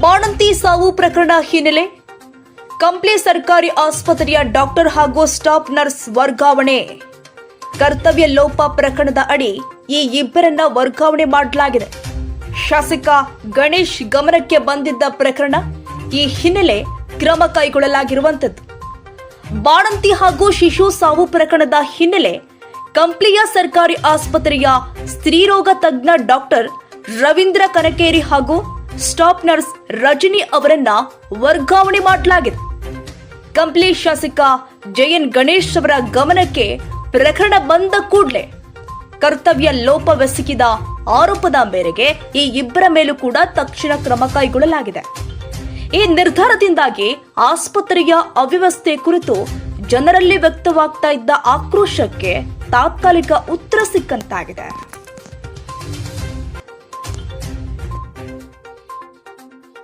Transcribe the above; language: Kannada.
ಬಾಣಂತಿ ಸಾವು ಪ್ರಕರಣ ಹಿನ್ನೆಲೆ. ಕಂಪ್ಲಿ ಸರ್ಕಾರಿ ಆಸ್ಪತ್ರೆಯ ಡಾಕ್ಟರ್ ಹಾಗೂ ಸ್ಟಾಫ್ ನರ್ಸ್ ವರ್ಗಾವಣೆ. ಕರ್ತವ್ಯ ಲೋಪ ಪ್ರಕರಣದ ಅಡಿ ಈ ಇಬ್ಬರನ್ನ ವರ್ಗಾವಣೆ ಮಾಡಲಾಗಿದೆ. ಶಾಸಕ ಗಣೇಶ್ ಗಮನಕ್ಕೆ ಬಂದಿದ್ದ ಪ್ರಕರಣ ಈ ಹಿನ್ನೆಲೆ ಕ್ರಮ ಕೈಗೊಳ್ಳಲಾಗಿರುವಂತದ್ದು ಬಾಣಂತಿ ಹಾಗೂ ಶಿಶು ಸಾವು ಪ್ರಕರಣದ ಹಿನ್ನೆಲೆ ಕಂಪ್ಲಿಯ ಸರ್ಕಾರಿ ಆಸ್ಪತ್ರೆಯ ಸ್ತ್ರೀರೋಗ ತಜ್ಞ ಡಾಕ್ಟರ್ ರವೀಂದ್ರ ಕನಕೇರಿ ಹಾಗೂ ಸ್ಟಾಫ್ ನರ್ಸ್ ರಜನಿ ಅವರನ್ನ ವರ್ಗಾವಣೆ ಮಾಡಲಾಗಿದೆ. ಕಂಪ್ಲಿ ಶಾಸಕ ಜಯನ್ ಗಣೇಶ್ ಅವರ ಗಮನಕ್ಕೆ ಪ್ರಕರಣ ಬಂದ ಕೂಡಲೇ ಕರ್ತವ್ಯ ಲೋಪವೆಸಗಿದ ಆರೋಪದ ಮೇರೆಗೆ ಈ ಇಬ್ಬರ ಮೇಲೂ ಕೂಡ ತಕ್ಷಣ ಕ್ರಮ ಕೈಗೊಳ್ಳಲಾಗಿದೆ. ಈ ನಿರ್ಧಾರದಿಂದಾಗಿ ಆಸ್ಪತ್ರೆಯ ಅವ್ಯವಸ್ಥೆ ಕುರಿತು ಜನರಲ್ಲಿ ವ್ಯಕ್ತವಾಗ್ತಾ ಇದ್ದ ಆಕ್ರೋಶಕ್ಕೆ ತಾತ್ಕಾಲಿಕ ಉತ್ತರ ಸಿಕ್ಕಂತಾಗಿದೆ.